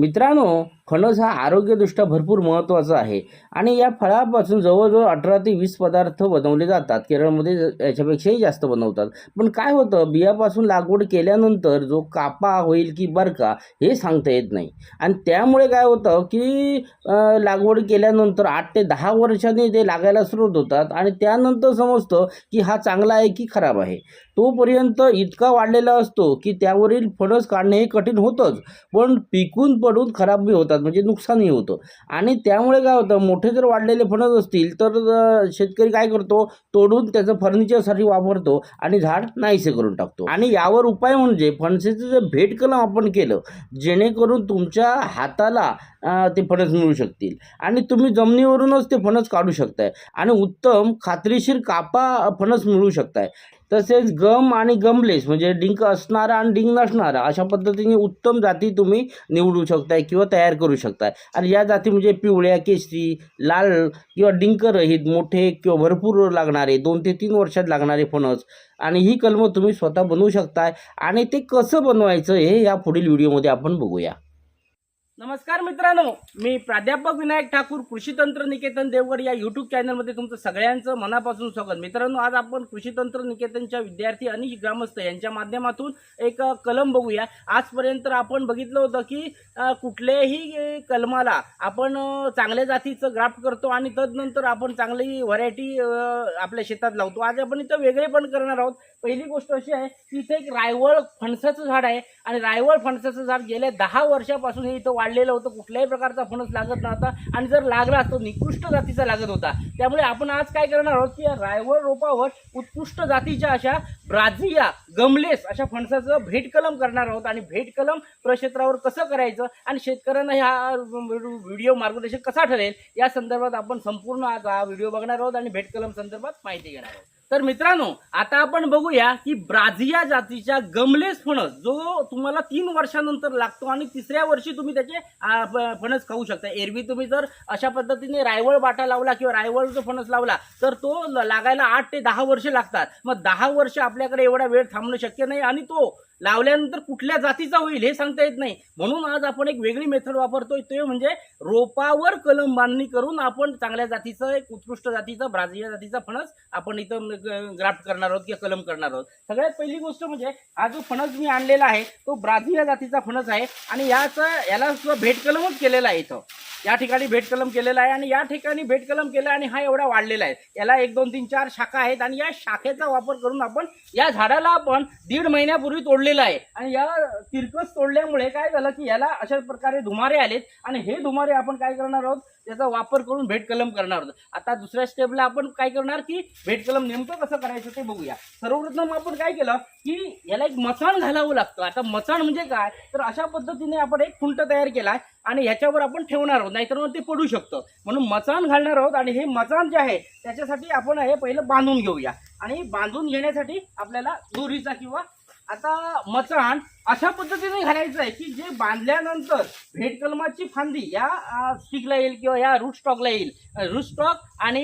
मित्रांनो फणस हा आरोग्यदृष्ट्या भरपूर महत्त्वाचा आहे. आणि या फळापासून जवळजवळ अठरा ते वीस पदार्थ बनवले जातात. केरळमध्ये याच्यापेक्षाही जास्त बनवतात. पण काय होतं? बियापासून लागवड केल्यानंतर जो कापा होईल की बरका हे सांगता येत नाही. आणि त्यामुळे काय होतं की लागवड केल्यानंतर आठ ते दहा वर्षांनी ते लागायला सुरुवात होतात. आणि त्यानंतर समजतं की हा चांगला आहे की खराब आहे. तोपर्यंत इतका वाढलेला असतो की त्यावरील फणस काढणे हे कठीण होतंच. पण पिकून पडून खराब बी होतात. म्हणजे नुकसानही होतं. आणि त्यामुळे काय होतं मोठे जर वाढलेले फणस असतील तर शेतकरी काय करतो तोडून त्याचं फर्निचरसाठी वापरतो आणि झाड नाहीसे करून टाकतो. आणि यावर उपाय म्हणजे फणसेचं जे भेटकलम आपण केलं जेणेकरून तुमच्या हाताला ते फणस मिळू शकतील. आणि तुम्ही जमिनीवरूनच ते फणस काढू शकताय. आणि उत्तम खात्रीशीर कापा फणस मिळू शकताय. तसेच गम आणि गमलेस म्हणजे डिंक असणारा आणि डिंक नसणारा अशा पद्धतीने उत्तम जाती तुम्ही निवडू शकताय किंवा तयार करू शकताय. आणि या जाती म्हणजे पिवळ्या केशरी लाल किंवा डिंकरहित मोठे किंवा भरपूर लागणारे दोन ते तीन वर्षात लागणारे फणस. आणि ही कलमं तुम्ही स्वतः बनवू शकताय. आणि ते कसं बनवायचं हे या पुढील व्हिडिओमध्ये आपण बघूया. नमस्कार मित्रांनो मी प्राध्यापक विनायक ठाकूर कृषी तंत्र निकेतन देवगड या युट्यूब चॅनलमध्ये तुमचं सगळ्यांचं मनापासून स्वागत. मित्रांनो आज आपण कृषी तंत्र निकेतनच्या विद्यार्थी आणि ग्रामस्थ यांच्या माध्यमातून एक कलम बघूया. आजपर्यंत आपण बघितलं होतं की कुठल्याही कलमाला आपण चांगल्या जातीचं ग्राफ्ट करतो आणि तदनंतर आपण चांगली व्हरायटी आपल्या शेतात लावतो. आज आपण इथं वेगळे पण करणार आहोत. पहिली गोष्ट अशी आहे की इथे एक रायवळ फणसाचं झाड आहे. आणि रायवळ फणसाचं झाड गेल्या दहा वर्षापासून हे इथं वाढलेलं होतं. कुठल्याही प्रकारचा फणस लागत नव्हता. आणि जर लागला तो निकृष्ट जातीचा लागत होता. त्यामुळे आपण आज काय करणार आहोत की या रायवळ रोपावर उत्कृष्ट जातीच्या अशा ब्राझिया गमलेस अशा फणसाचं भेटकलम करणार आहोत. आणि भेटकलम प्रक्षेत्रावर कसं करायचं आणि शेतकऱ्यांना ह्या व्हिडिओ मार्गदर्शन कसा ठरेल या संदर्भात आपण संपूर्ण आज हा व्हिडिओ बघणार आहोत आणि भेटकलम संदर्भात माहिती घेणार आहोत. तर मित्रांनो आता आपण बघूया की ब्राझिया जातीच्या गमलेस फणस जो तुम्हाला तीन वर्षानंतर लागतो आणि तिसऱ्या वर्षी तुम्ही त्याचे फणस खाऊ शकता. एरवी तुम्ही जर अशा पद्धतीने रायवळ बाटा लावला किंवा रायवळचा फणस लावला तर तो लागायला आठ ते दहा वर्ष लागतात. मग दहा वर्ष आपल्याकडे एवढा वेळ थांबणं शक्य नाही आणि तो लावल्यानंतर कुठल्या जातीचा होईल हे सांगता येत नाही. म्हणून आज आपण एक वेगळी मेथड वापरतोय. ते म्हणजे रोपावर कलम बांधणी करून आपण चांगल्या जातीचं एक उत्कृष्ट जातीचं ब्राझील जातीचा फणस आपण इथं ग्राफ्ट करणार आहोत किंवा कलम करणार आहोत. सगळ्यात पहिली गोष्ट म्हणजे हा जो फणस मी आणलेला आहे तो ब्राझील जातीचा फणस आहे आणि याचं याला सुद्धा भेट कलमच केलेला आहे इथं. या ठिकाणी भेट कलम केलेला आहे आणि या ठिकाणी भेट कलम केला आणि हा एवढा वाढलेला आहे. याला एक दोन तीन चार शाखा आहेत आणि या शाखेचा वापर करून आपण या झाडाला आपण दीड महिन्यापूर्वी तोडले सोडलेला आहे. आणि या तिरकस तोडल्यामुळे काय झालं की याला अशा प्रकारे धुमारे आलेत आणि हे धुमारे आपण काय करणार आहोत? त्याचा वापर करून भेट कलम करणार आहोत. आता दुसऱ्या स्टेपला आपण काय करणार की भेट कलम नेमकं कसं करायचं ते बघूया. सर्वप्रथम आपण काय केलं की याला एक मचाण घालावं लागतं. आता मचाण म्हणजे काय? तर अशा पद्धतीने आपण एक खुंट तयार केला आहे आणि ह्याच्यावर आपण ठेवणार आहोत. नाहीतर मग ते पडू शकतं. म्हणून मचाण घालणार आहोत आणि हे मचाण जे आहे त्याच्यासाठी आपण हे पहिलं बांधून घेऊया. आणि बांधून घेण्यासाठी आपल्याला दोरीचा किंवा आता मचाण अशा पद्धतीने घालायचं आहे की जे बांधल्यानंतर भेटकलमाची फांदी या स्टिकला येईल किंवा या रूट स्टॉकला येईल. रूट स्टॉक आणि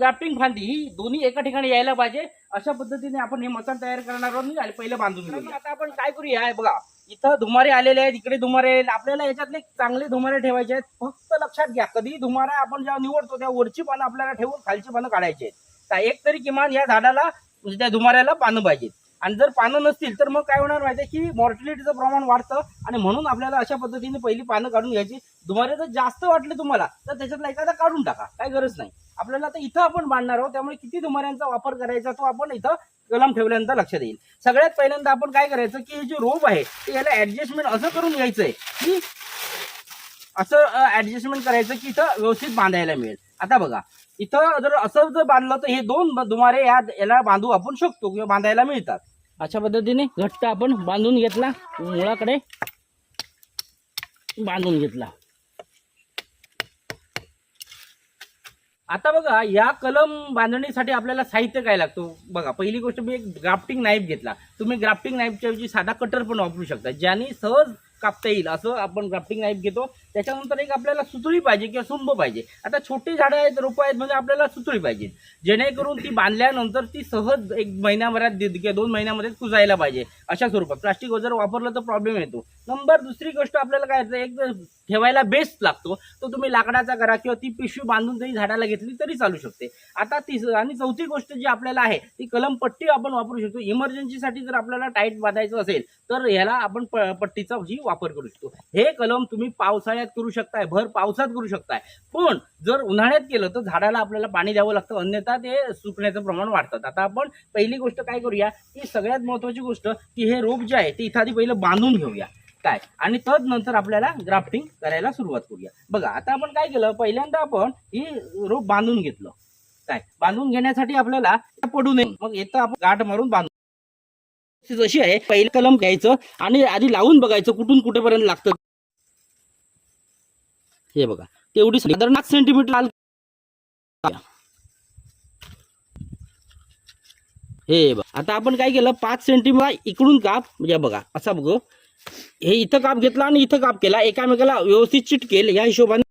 ग्राफ्टिंग फांदी ही दोन्ही एका ठिकाणी यायला पाहिजे. अशा पद्धतीने आपण हे मचाण तयार करणार आहोत आणि पहिलं बांधून घेऊ आता आपण काय करूया? बघा इथं धुमारे आलेले आहेत इकडे धुमारे आहेत. आपल्याला याच्यातले चांगले धुमारे ठेवायचे आहेत. फक्त लक्षात घ्या कधी धुमारा आपण जेव्हा निवडतो त्या वरची पानं आपल्याला ठेवून खालची पानं काढायची आहेत. एक तरी किमान या झाडाला म्हणजे त्या धुमाऱ्याला पानं पाहिजेत. आणि जर पानं नसतील तर मग काय होणार माहिती आहे की मॉर्टिलिटीचं प्रमाण वाढतं आणि म्हणून आपल्याला अशा पद्धतीने पहिली पानं काढून घ्यायची. धुमारे जर जास्त वाटले तुम्हाला तर त्याच्यातला एखादा काढून टाका. काय गरज नाही. आपल्याला आता इथं आपण बांधणार आहोत त्यामुळे किती धुमाऱ्यांचा वापर करायचा तो आपण इथं कलम ठेवल्यानंतर लक्षात येईल. सगळ्यात पहिल्यांदा आपण काय करायचं की हे जे रोप आहे ते याला ऍडजस्टमेंट असं करून घ्यायचं आहे की असं ऍडजस्टमेंट करायचं की इथं व्यवस्थित बांधायला मिळेल. आता बघा इथं जर असं जर बांधलं तर हे दोन दुमारे या याला बांधू आपण शकतो किंवा बांधायला मिळतात. अशा पद्धतीने घट्ट आपण बांधून घेतला मुळाकडे बांधून घेतला. आता बघा या कलम बांधणीसाठी आपल्याला साहित्य काय लागतो? बघा पहिली गोष्ट मी एक ग्राफ्टिंग नाईफ घेतला. तुम्ही ग्राफ्टिंग नाईफच्या ऐवजी साधा कटर पण वापरू शकता ज्याने सहज कापता येईल. असं आपण ग्राफ्टिंग नाईफ घेतो. त्याच्यानंतर एक आपल्याला सुतळी पाहिजे किंवा सुंब पाहिजे. आता छोटी झाडं आहेत रोपं आहेत म्हणजे आपल्याला सुतळी पाहिजे. जेणेकरून ती बांधल्यानंतर ती सहज एक महिन्याभरात किंवा दोन महिन्यामध्ये कुजायला पाहिजे. अशा स्वरूपात. प्लास्टिक जर वापरलं तर प्रॉब्लेम येतो. नंबर दुसरी गोष्ट आपल्याला काय येतं, एक ठेवायला बेस्ट लागतो. तो तुम्ही लाकडाचा करा किंवा ती पिशवी बांधून जरी झाडाला घेतली तरी चालू शकते. आता ती आणि चौथी गोष्ट जी आपल्याला आहे ती कलम पट्टी आपण वापरू शकतो. इमर्जन्सीसाठी जर आपल्याला टाईट बांधायचं असेल तर ह्याला आपण प- पट्टीचा जी वापर करू शकतो. हे कलम तुम्ही पावसाळ्यात करू शकताय भर पावसात करू शकताय. पण जर उन्हाळ्यात केलं तर झाडाला आपल्याला पाणी द्यावं लागतं अन्यथा ते सुकण्याचं प्रमाण वाढतात आता आपण पहिली गोष्ट काय करूया की सगळ्यात महत्त्वाची गोष्ट की हे रोप जे आहे ते इथं आधी पहिलं बांधून घेऊया. काय? आणि तदनंतर आपल्याला ग्राफ्टिंग करायला सुरुवात करूया. बघा आता आपण काय केलं पहिल्यांदा आपण ही रोप बांधून घेतलं. काय? बांधून घेण्यासाठी आपल्याला पडू नये. मग येतं आपण गाठ मारून बांधून जशी आहे पहिलं कलम घ्यायचं आणि आधी लावून बघायचं कुठून कुठेपर्यंत लागतं. हे बघा तेवढी साधारण आठ सेंटीमीटर लाल हे बघा आता आपण काय केलं पाच सेंटीमीटर इकडून काप म्हणजे बघा असा बघ. हे इथं काप घेतला आणि इथं काप केला एकामेकाला व्यवस्थित चिटकेल या हिशोबाने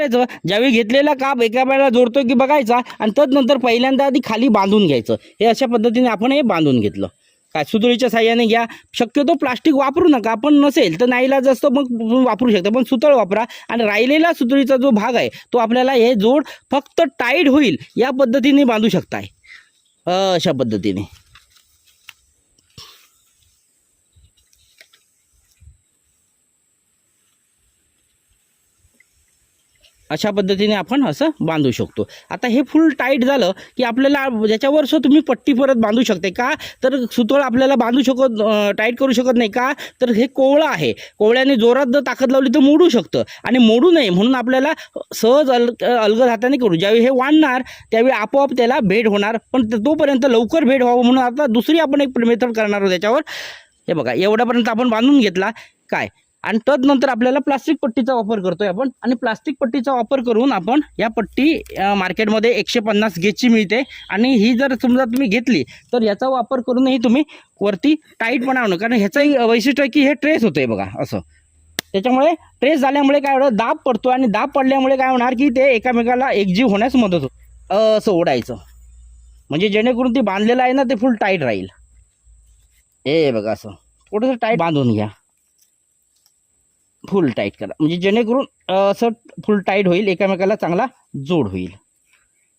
करायचं? ज्यावेळी घेतलेला काप एका वेळेला जोडतो की बघायचा आणि तदनंतर पहिल्यांदा आधी खाली बांधून घ्यायचं. हे अशा पद्धतीने आपण हे बांधून घेतलं. काय सुतळीच्या साह्याने घ्या. शक्यतो प्लास्टिक वापरू नका पण नसेल तर नाहीला जास्त मग वापरू शकता. पण सुतळ वापरा आणि राहिलेला सुतळीचा जो भाग आहे तो आपल्याला हे जोड फक्त टाईट होईल या पद्धतीने बांधू शकताय. अशा पद्धतीने. अशा पद्धतीने आपण असं बांधू शकतो. आता हे फुल टाईट झालं की आपल्याला ज्याच्यावर सो तुम्ही पट्टी परत बांधू शकते का? तर सुतळ आपल्याला बांधू शकत टाईट करू शकत नाही का? तर हे कोवळं आहे. कोवळ्याने जोरात जर ताकद लावली तर मोडू शकतं. आणि मोडू नये म्हणून आपल्याला सहज अल अलगद हाताने करू. ज्यावेळी हे वाढणार त्यावेळी आपोआप त्याला भेट होणार. पण तोपर्यंत लवकर भेट व्हावं म्हणून आता दुसरी आपण एक मेथड करणार आहोत त्याच्यावर हे बघा एवढ्यापर्यंत आपण बांधून घेतला. काय? आणि तदनंतर आपल्याला प्लास्टिक पट्टीचा वापर करतोय आपण. आणि प्लास्टिक पट्टीचा वापर करून आपण या पट्टी मार्केटमध्ये एकशे पन्नास गेजची मिळते. आणि ही जर समजा तुम्ही घेतली तर याचा वापर करूनही तुम्ही वरती टाईट बनवणं कारण ह्याचंही वैशिष्ट्य आहे की हे ट्रेस होतंय बघा असं. त्याच्यामुळे ट्रेस झाल्यामुळे काय होतं दाब पडतो आणि दाब पडल्यामुळे काय होणार की ते एकामेकाला एकजीव होण्यास मदत होतो. असं ओढायचं. म्हणजे जेणेकरून ते बांधलेलं आहे ना ते फुल टाईट राहील. हे बघा असं. थोडंसं टाईट बांधून घ्या. फुल टाईट करा. म्हणजे जेणेकरून असं फुल टाईट होईल एकामेकाला चांगला जोड होईल.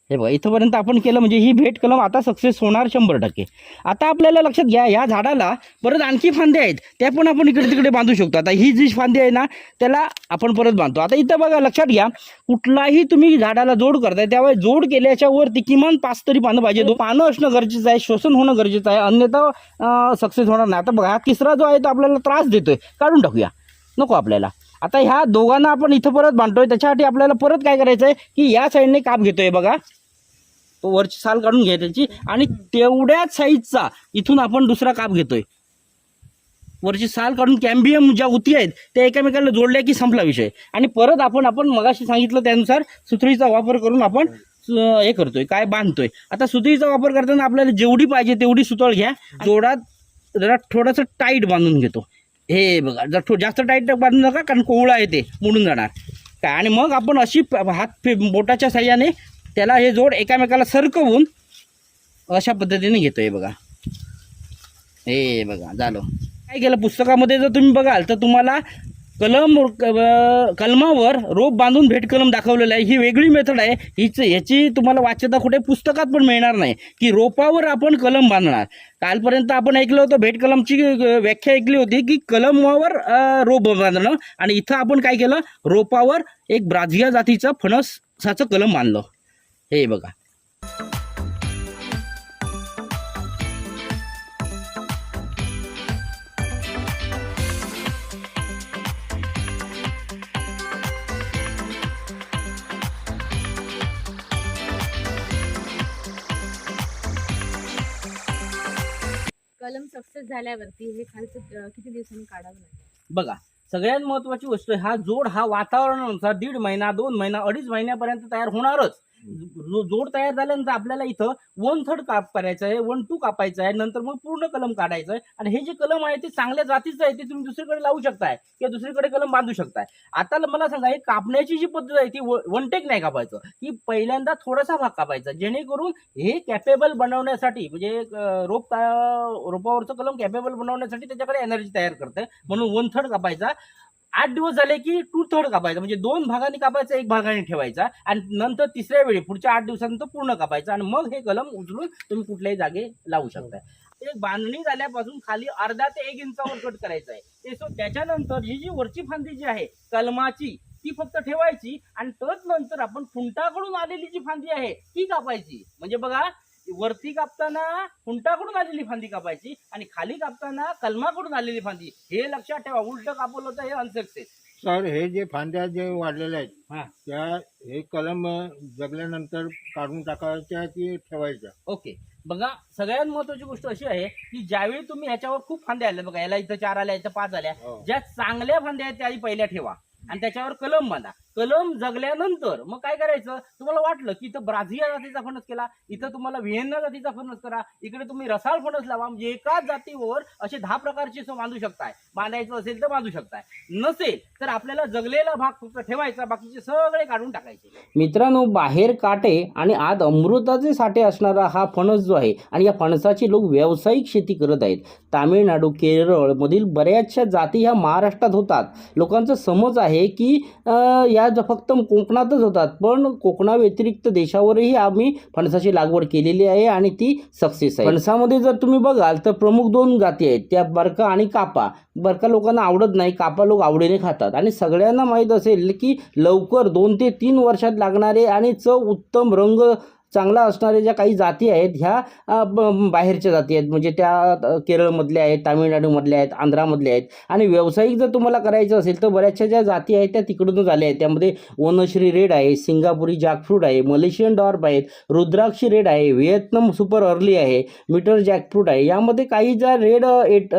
हे बघा इथंपर्यंत आपण केलं म्हणजे ही भेट कलम आता सक्सेस होणार शंभर टक्के. आता आपल्याला लक्षात घ्या या झाडाला परत आणखी फांदे आहेत त्या पण आपण इकडे तिकडे बांधू शकतो. आता ही जी फांदी आहे ना त्याला आपण परत बांधतो. आता इथं बघा लक्षात घ्या कुठलाही तुम्ही झाडाला जोड करताय त्यावेळी जोड केल्याच्या वरती किमान पाच तरी पानं पाहिजे. दो पानं असणं गरजेचं आहे श्वसन होणं गरजेचं आहे अन्यथा सक्सेस होणार नाही. आता बघा हा तिसरा जो आहे तो आपल्याला त्रास देतोय. काढून टाकूया. नको आपल्याला. आता ह्या दोघांना आपण इथं परत बांधतोय त्याच्यासाठी आपल्याला परत काय करायचं आहे की या साईडने काप घेतोय बघा. तो वरची साल काढून घ्या त्याची आणि तेवढ्याच साईजचा इथून आपण दुसरा काप घेतोय. वरची साल काढून कॅम्बियम ज्या उती आहेत त्या एकामेकाला जोडल्या की संपला विषय. आणि परत आपण आपण मगाशी सांगितलं त्यानुसार सुतळीचा वापर करून आपण हे करतोय काय बांधतोय. आता सुतळीचा वापर करताना आपल्याला जेवढी पाहिजे तेवढी सुतळ घ्या. जोडात जरा थोडंसं टाईट बांधून घेतो. हे बघा जर थो- जास्त टाईट बांधू नका कारण कोवळा आहे ते मोडून जाणार. काय आणि मग आपण अशी हात फे- बोटाच्या साह्याने त्याला हे जोड एकामेकाला सरकवून अशा पद्धतीने घेतोय बघा. हे बघा झालं. काय केलं पुस्तकामध्ये जर तुम्ही बघाल तर तुम्हाला कलम कलमावर रोप बांधून भेट कलम दाखवलेलं आहे. ही वेगळी मेथड आहे. हीच ह्याची तुम्हाला वाच्यता कुठे पुस्तकात पण मिळणार नाही. की रोपावर आपण कलम बांधणार. कालपर्यंत आपण ऐकलं होतं भेट कलमची व्याख्या ऐकली होती की कलमावर रोप बांधणं आणि इथं आपण काय केलं? रोपावर एक ब्राझिया जातीचा फणसाचं कलम बांधलं. हे बघा. कलम सक्सेस झाल्यावरती हे खालचं किती दिवसांनी काढावं लागेल? बघा सगळ्यात महत्वाची गोष्ट आहे, हा जोड हा वातावरणानुसार दीड महिना दोन महिना अडीच महिन्यापर्यंत तयार होणारच. जोड तयार झाल्यानंतर आपल्याला इथं वन थर्ड काप करायचं आहे वन टू कापायचं आहे नंतर मग पूर्ण कलम काढायचं आहे. आणि हे जे कलम आहे ते चांगल्या जातीचं आहे ते तुम्ही दुसरीकडे लावू शकताय किंवा दुसरीकडे कलम बांधू शकताय. आता मला सांगा हे कापण्याची जी पद्धत आहे ती वन टेक नाही कापायचं. की पहिल्यांदा थोडासा भाग कापायचा जेणेकरून हे कॅपेबल बनवण्यासाठी म्हणजे रोप रोपावरचं कलम कॅपेबल बनवण्यासाठी त्याच्याकडे एनर्जी तयार करते म्हणून वन थर्ड कापायचा. आठ दिवस झाले की टू थर्ड कापायचा. म्हणजे दोन भागाने कापायचा एक भागाने ठेवायचा आणि नंतर तिसऱ्या वेळी पुढच्या आठ दिवसानंतर पूर्ण कापायचा आणि मग हे कलम उचलून तुम्ही कुठल्याही जागे लावू शकताय एक बांधणी झाल्यापासून खाली अर्धा ते एक इंचावर कट करायचा आहे. ते सो त्याच्यानंतर ही जी वरची फांदी जी आहे कलमाची ती फक्त ठेवायची आणि तच नंतर आपण फुंटाकडून आलेली जी फांदी आहे ती कापायची. म्हणजे बघा वरती कापताना खुंटाकडून आलेली फांदी कापायची आणि खाली कापताना कलमाकडून आलेली फांदी. हे लक्षात ठेवा उलट कापलं होतं हे अनसक्सेस सर हे जे फांद्या जे वाढलेल्या हा. आहेत त्या हे कलम जगल्यानंतर काढून टाकायच्या की ठेवायच्या? ओके. बघा सगळ्यात महत्वाची गोष्ट अशी आहे की ज्यावेळी तुम्ही ह्याच्यावर खूप फांद्या आल्या बघा याला इथं चार आल्या इथं पाच आल्या हो. ज्या चांगल्या फांद्या आहेत त्या आधी पहिल्या ठेवा. आणि त्याच्यावर कलम बांधा. कलम जगल्यानंतर मग काय करायचं? तुम्हाला वाटलं की इथं ब्राझिया जातीचा फणस केला इथं तुम्हाला व्हिएन्ना जातीचा फणस करा इकडे तुम्ही रसाळ फणस लावा म्हणजे एकाच जातीवर असे दहा प्रकारचे बांधू शकताय. बांधायचं असेल तर बांधू शकताय. नसेल तर आपल्याला जगलेला भाग फक्त ठेवायचा बाकीचे सगळे काढून टाकायचे. मित्रांनो बाहेर काटे आणि आत अमृताचे साठे असणारा हा फणस जो आहे आणि या फणसाची लोक व्यावसायिक शेती करत आहेत. तामिळनाडू केरळमधील बऱ्याचशा जाती ह्या महाराष्ट्रात होतात. लोकांचा समज आहे की अं, या ज- फक्त कोकणातच होतात. पण कोकणाव्यतिरिक्त देशावरही आम्ही फणसाची लागवड केलेली आहे आणि ती सक्सेस आहे. फणसामध्ये जर तुम्ही बघाल तर प्रमुख दोन जाती आहेत. त्या बरका आणि कापा. बरका लोकांना आवडत नाही कापा लोक आवडीने खातात. आणि सगळ्यांना माहीत असेल की लवकर दोन ते तीन वर्षात लागणारे आणि चव उत्तम रंग चांगला असणाऱ्या ज्या काही जाती आहेत ह्या बाहेरच्या जाती आहेत. म्हणजे त्या केरळमधल्या आहेत तामिळनाडूमधल्या आहेत आंध्रामधल्या आहेत. आणि व्यावसायिक जर तुम्हाला करायचं असेल तर बऱ्याचशा ज्या जाती आहेत त्या तिकडूनच आल्या आहेत. त्यामध्ये वनश्री रेड आहे सिंगापुरी जॅकफ्रूट आहे मलेशियन डॉर्प आहेत रुद्राक्षी रेड आहे व्हिएतनम सुपर अर्ली आहे मीटर जॅकफ्रूट आहे. यामध्ये काही ज्या रेड एट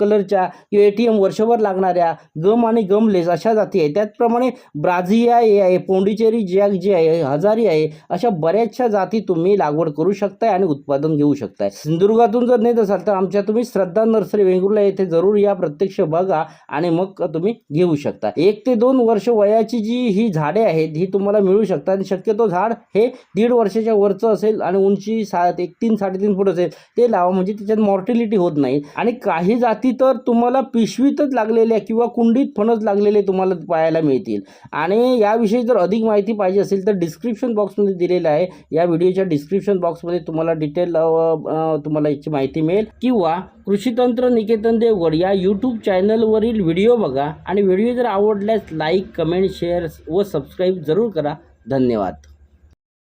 कलरच्या किंवा ए टी एम वर्षभर लागणाऱ्या गम आणि गमलेस अशा जाती आहेत. त्याचप्रमाणे ब्राझिया हे आहे पोंडिचेरी जॅक जे आहे हजारी आहे अशा बऱ्याच बऱ्याचशा जाती तुम्ही लागवड करू शकताय आणि उत्पादन घेऊ शकताय. सिंधुदुर्गातून जर नेत असाल तर आमच्या तुम्ही श्रद्धा नर्सरी वेंगुर्ला येथे जरूर या प्रत्यक्ष बघा आणि मग तुम्ही घेऊ शकता. एक ते दोन वर्ष वयाची जी ही झाडे आहेत ही तुम्हाला मिळू शकतात आणि शक्यतो झाड हे दीड वर्षाच्या वरचं असेल आणि उंची सात एक तीन साडेतीन फूट असेल ते लावा म्हणजे त्याच्यात मॉर्टिलिटी होत नाही. आणि काही जाती तर तुम्हाला पिशवीतच लागलेल्या किंवा कुंडीत फणस लागलेले तुम्हाला पाहायला मिळतील. आणि याविषयी जर अधिक माहिती पाहिजे असेल तर डिस्क्रिप्शन बॉक्समध्ये दिलेलं आहे. या व्हिडिओच्या डिस्क्रिप्शन बॉक्समध्ये तुम्हाला डिटेल तुम्हाला याची माहिती मिळेल. किंवा कृषीतंत्र निकेतन देवगड या यूट्यूब चॅनलवरील व्हिडिओ बघा. आणि व्हिडिओ जर आवडल्यास लाईक कमेंट शेअर व सबस्क्राईब जरूर करा. धन्यवाद.